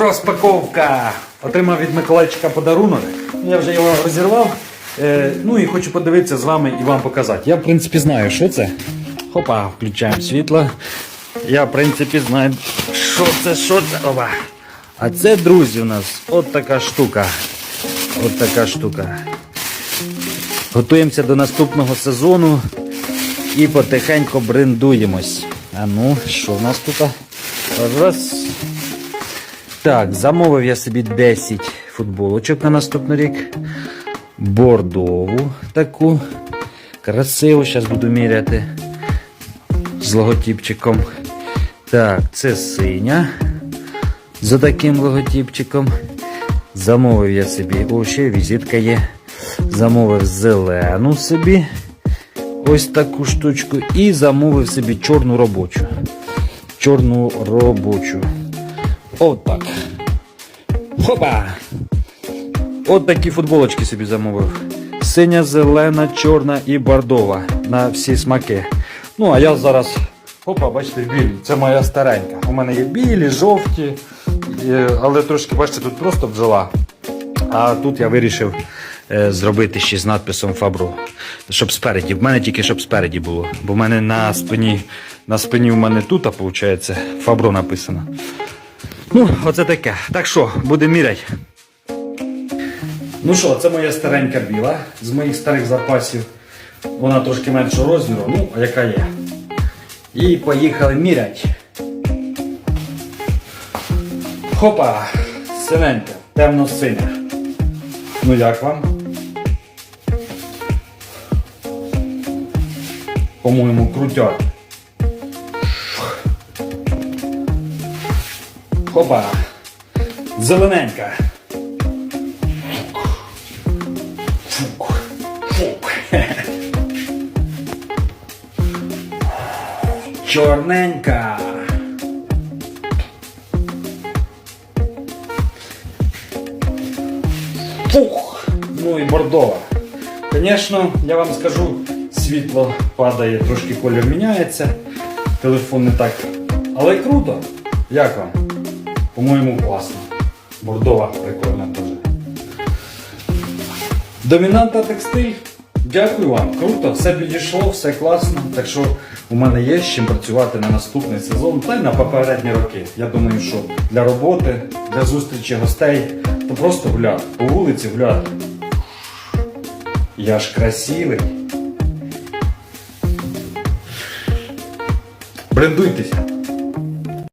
Розпаковка! Отримав від Миколайчика подарунок. Я вже його розірвав. Е, ну і хочу подивитися з вами і вам показати. Я, в принципі, знаю, що це. Хопа, включаємо світло. Я, в принципі, знаю, що це, що це. Опа. А це, друзі, у нас от така штука. От така штука. Готуємося до наступного сезону і потихеньку брендуємось. А ну, що в нас тут? Раз. Так, замовив я собі 10 футболочок на наступний рік. Бордову таку. Красиву, зараз буду міряти з логотипчиком. Так, це синя за таким логотипчиком. Замовив я собі, о, ще візитка є. Замовив зелену собі. Ось таку штучку. І замовив собі чорну робочу. Чорну робочу. Отак. Хопа! От такі футболочки собі замовив. Синя, зелена, чорна і бордова на всі смаки. Ну, а я зараз. Опа, бачите, білі. Це моя старенька. У мене є білі, жовті, але трошки, бачите, тут просто бджола. А тут я вирішив е, зробити ще з надписом Фабру. Щоб спереді. В мене тільки щоб спереді було. Бо в мене на спині, на спині в мене тут, а виходить, Фабро написано. Ну, оце таке. Так що, будемо міряти. Ну що, це моя старенька біла з моїх старих запасів. Вона трошки меншого розміру, ну, а яка є. І поїхали міряти. Хопа! Синенька, темно-синя. Ну як вам? По-моєму, крутяк. Хопа! Зелененька. Чорненька. Фух. Ну і бордова. Звісно, я вам скажу, світло падає, трошки колір міняється. Телефон не так. Але круто. Як вам? По-моєму, класно. Бордова прикольна теж. Домінанта текстиль. Дякую вам, круто, все підійшло, все класно. Так що у мене є з чим працювати на наступний сезон та й на попередні роки. Я думаю, що для роботи, для зустрічі гостей, то просто гуляти. По вулиці гуляти. Я ж красивий. Брендуйтеся.